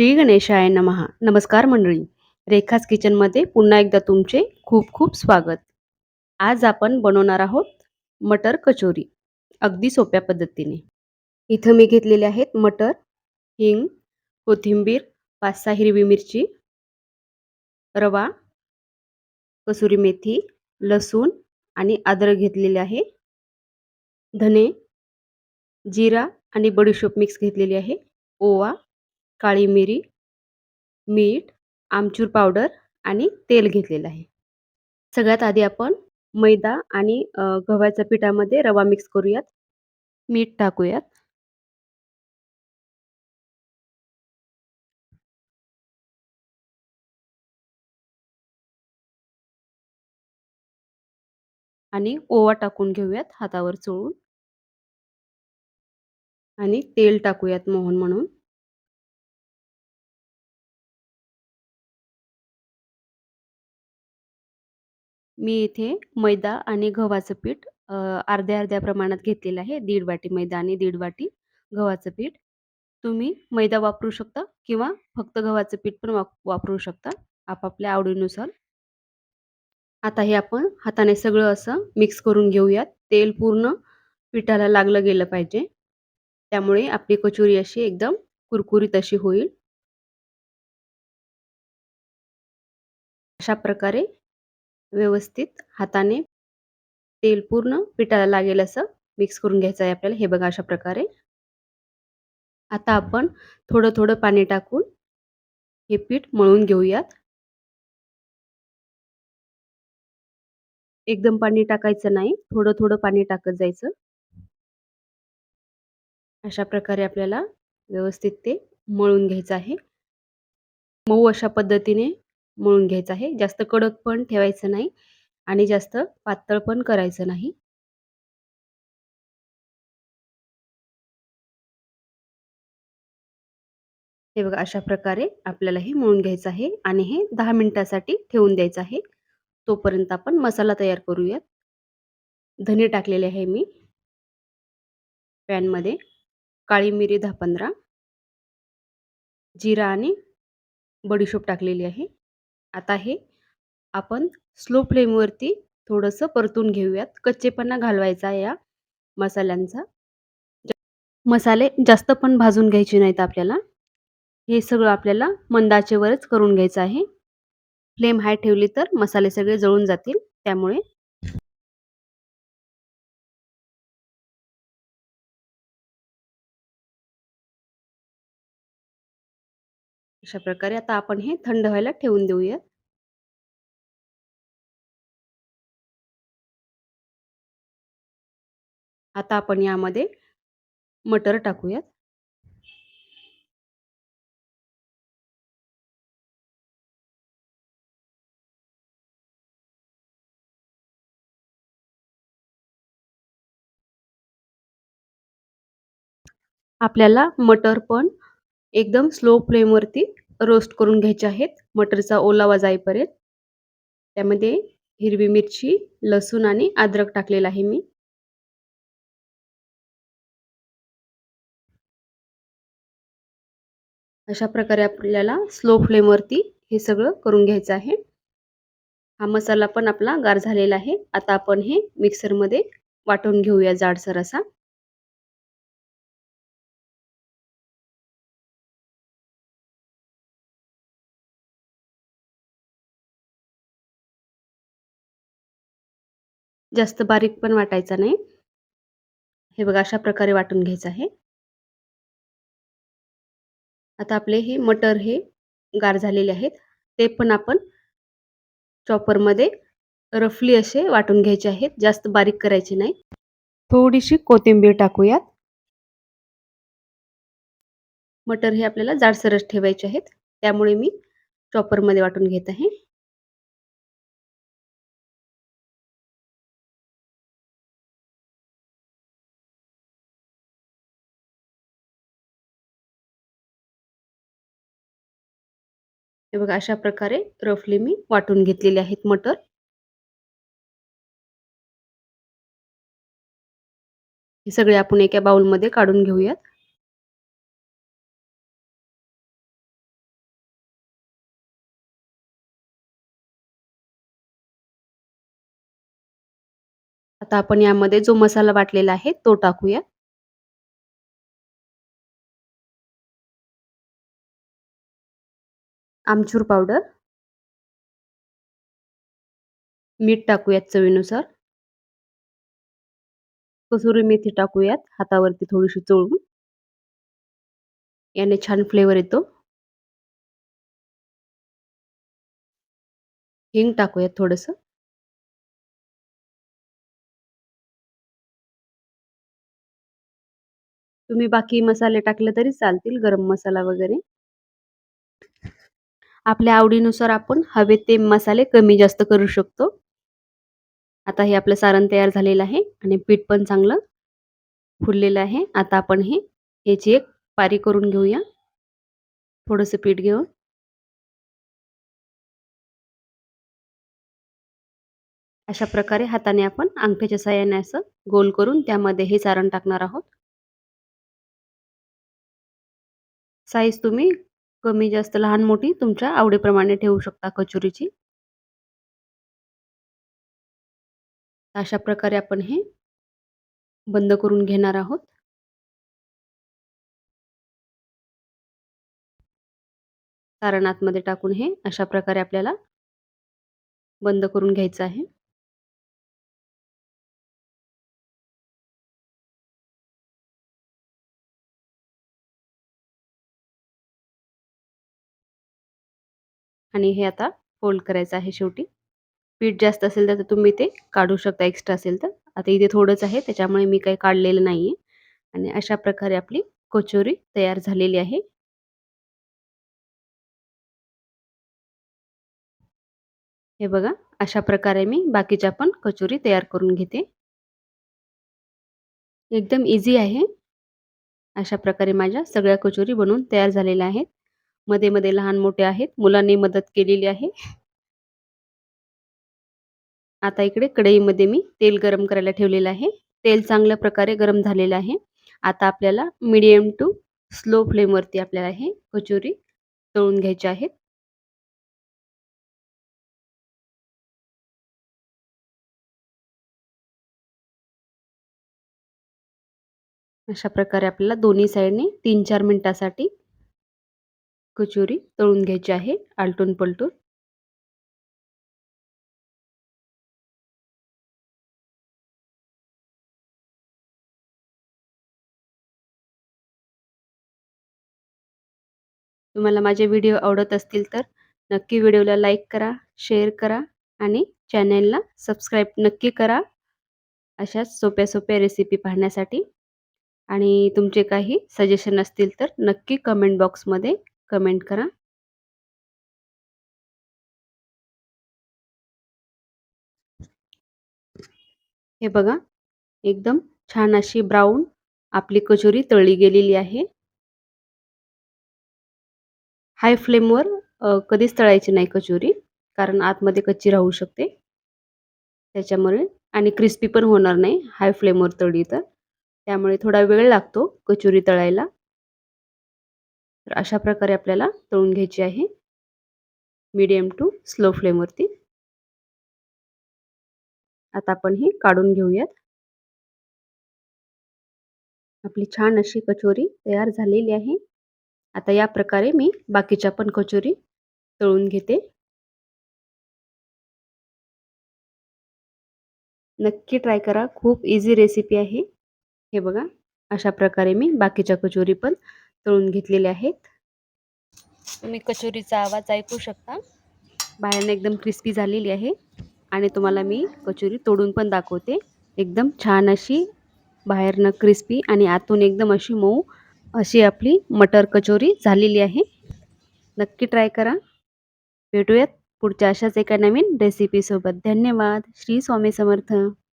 श्री गणेशाय नमहा नमस्कार मंडळी. रेखाज किचनमध्ये पुन्हा एकदा तुमचे खूप खूप स्वागत. आज आपण बनवणार आहोत मटर कचोरी. अगदी सोप्या पद्धतीने. इथं मी घेतलेले आहेत मटर हिंग कोथिंबीर पाच सहा हिरवी मिरची रवा कसुरी मेथी लसूण आणि अद्रक घेतलेले आहे. धने जिरा आणि बडीशोप मिक्स घेतलेली आहे. ओवा काळी मिरी मीठ आमचूर पावडर आणि तेल घेतलेलं आहे. सगळ्यात आधी आपण मैदा आणि गव्हाच्या पिठामध्ये रवा मिक्स करूयात. मीठ टाकूयात. आणि ओवा टाकून घेऊयात हातावर चोळून. आणि तेल टाकूयात मोहन म्हणून. मी इथे मैदा आणि गव्हाचं पीठ अर्ध्या अर्ध्या प्रमाणात घेतलेलं आहे. दीड वाटी मैदा आणि दीड वाटी गव्हाचं पीठ. तुम्ही मैदा वापरू शकता किंवा फक्त गव्हाचं पीठ पण वाप वापरू शकता आपापल्या आवडीनुसार. आता हे आपण हाताने सगळं असं मिक्स करून घेऊयात. तेल पूर्ण पिठाला लागलं गेलं पाहिजे. त्यामुळे आपली कचोरी अशी एकदम कुरकुरीत अशी होईल. अशा प्रकारे व्यवस्थित हाताने तेल पूर्ण पिठाला लागेल असं मिक्स करून घ्यायचं आहे आपल्याला. हे बघा अशा प्रकारे. आता आपण थोडं थोडं पाणी टाकून हे पीठ मळून घेऊयात. एकदम पाणी टाकायचं नाही. थोडं थोडं पाणी टाकत जायचं. अशा प्रकारे आपल्याला व्यवस्थित ते मळून घ्यायचं आहे. मऊ अशा पद्धतीने मळून घ्यायचं आहे. जास्त कडक पण ठेवायचं नाही आणि जास्त पातळ पण करायचं नाही. हे बघा अशा प्रकारे आपल्याला हे मळून घ्यायचं आहे आणि हे दहा मिनिटासाठी ठेवून द्यायचं आहे. तोपर्यंत आपण मसाला तयार करूयात. धने टाकलेले आहे मी. पॅनमध्ये काळी मिरी दहा पंधरा. जिरा आणि बडीशोप टाकलेली आहे. आता हे आपण स्लो फ्लेमवरती थोडंसं परतून घेऊयात. कच्चेपणा घालवायचा या मसाल्यांचा. मसाले जास्त पण भाजून घ्यायचे नाहीत आपल्याला. हे सगळं आपल्याला मंदाचेवरच करून घ्यायचं आहे. फ्लेम हाय ठेवली तर मसाले सगळे जळून जातील. त्यामुळे अशा प्रकारे आता आपण हे थंड व्हायला ठेवून देऊयात आता आपण यामध्ये मटर टाकूयात. आपल्याला मटर पण एकदम स्लो फ्लेमवरती रोस्ट करून घ्यायचे आहेत. मटरचा ओलावा जाईपर्यंत त्यामध्ये हिरवी मिरची लसूण आणि अद्रक टाकलेला आहे मी. अशा प्रकारे आपल्याला स्लो फ्लेमवरती हे सगळं करून घ्यायचं आहे. हा मसाला पण आपला गार झालेला आहे. आता आपण हे मिक्सरमध्ये वाटून घेऊया जाडसर असा. जास्त बारीक पण वाटायचा नाही. हे बघा अशा प्रकारे वाटून घ्यायचं आहे. आता आपले हे मटर हे गार झालेले आहेत. ते पण आपण चॉपरमध्ये रफली असे वाटून घ्यायचे आहेत. जास्त बारीक करायचे नाही. थोडीशी कोथिंबीर टाकूयात. मटर हे आपल्याला जाडसरच ठेवायचे आहेत. त्यामुळे मी चॉपरमध्ये वाटून घेत आहे. हे बघा अशा प्रकारे रफली मी वाटून घेतलेले आहेत मटर. हे सगळे आपण एका बाउलमध्ये काढून घेऊयात. आता आपण यामध्ये जो मसाला वाटलेला आहे तो टाकूया. आमचूर पावडर. मीठ टाकूयात चवीनुसार. कसुरी मेथी टाकूयात हातावरती थोडीशी चोळून. याने छान फ्लेवर येतो. हिंग टाकूयात थोडंसं. तुम्ही बाकी मसाले टाकले तरी चालतील, गरम मसाला वगैरे. आपल्या आवडीनुसार आपण हवे ते मसाले कमी जास्त करू शकतो. आता हे आपलं सारण तयार झालेलं आहे आणि पीठ पण चांगलं फुललेलं आहे. आता आपण हे याची एक पारी करून घेऊया. थोडंसं पीठ घेऊन. अशा प्रकारे हाताने आपण अंगठ्याच्या साह्याने असं गोल करून त्यामध्ये हे सारण टाकणार आहोत. साईज तुम्ही कमी जास्त लहान मोठी तुमच्या आवडीप्रमाणे ठेवू शकता कचोरीची. अशा प्रकारे आपण हे बंद करून घेणार आहोत. सारण आतमध्ये टाकून हे अशा प्रकारे आपल्याला बंद करून घ्यायचं आहे. आणि हे आता फोल्ड करायचं आहे शेवटी. पीठ जास्त असेल तर तुम्ही ते काढू शकता एक्स्ट्रा असेल तर. आता इथे थोडंच आहे त्याच्यामुळे मी काही काढलेलं नाहीये आणि अशा प्रकारे आपली कचोरी तयार झालेली आहे. हे बघा अशा प्रकारे मी बाकीच्या पण कचोरी तयार करून घेते. एकदम इझी आहे. अशा प्रकारे माझ्या सगळ्या कचोरी बनवून तयार झालेल्या आहेत. मध्ये-मध्ये लहान-मोठे आहेत. मुलांनी मदत केलेली आहे. आता इकडे कढईमध्ये मी तेल गरम करायला ठेवलेलं आहे. तेल चांगल्या प्रकारे गरम झालेलं आहे. आता आपल्याला मीडियम टू स्लो फ्लेमवरती आपल्याला हे कचोरी तळून घ्यायची आहेत. अशा प्रकारे आपल्याला दोन्ही साईडने 3-4 मिनिटासाठी कचोरी तळून घ्यायची आहे आलटून-पलटून. तुम्हाला माझे व्हिडिओ आवडत असतील तर नक्की व्हिडिओला लाईक करा, शेअर करा आणि चॅनेलला सबस्क्राईब नक्की करा. अशाच सोप्या-सोप्या रेसिपी पाहण्यासाठी आणि तुमचे काही सजेशन असतील तर नक्की कमेंट बॉक्समध्ये कमेंट करा. हे बघा एकदम छान अशी ब्राऊन आपली कचोरी तळली गेलेली आहे. हाय फ्लेमवर कधीच तळायची नाही कचोरी कारण आतमध्ये कच्ची राहू शकते. त्याच्यामुळे आणि क्रिस्पी पण होणार नाही हाय फ्लेमवर तळली तर. त्यामुळे थोडा वेळ लागतो कचोरी तळायला. तर अशा प्रकारे आपल्याला तळून घ्यायची आहे. मीडियम टू स्लो फ्लेमवरती. आता आपण हे काढून घेऊयात. आपली छान अशी कचोरी तयार झालेली आहे. आता या प्रकारे मी बाकीच्या पण कचोरी तळून घेते. नक्की ट्राय करा. खूप इझी रेसिपी आहे. हे बघा अशा प्रकारे मी बाकीच्या कचोरी पण तळून घेतलेल्या आहेत. तुम्ही कचोरीचा आवाज ऐकू शकता. बाहेरनं एकदम क्रिस्पी झालेली आहे आणि तुम्हाला मी कचोरी तोडून पण दाखवते. एकदम छान अशी बाहेरनं क्रिस्पी आणि आतून एकदम अशी मऊ अशी आपली मटर कचोरी झालेली आहे. नक्की ट्राय करा. भेटूयात पुढच्या अशाच एका नवीन रेसिपीसोबत. धन्यवाद. श्री स्वामी समर्थ.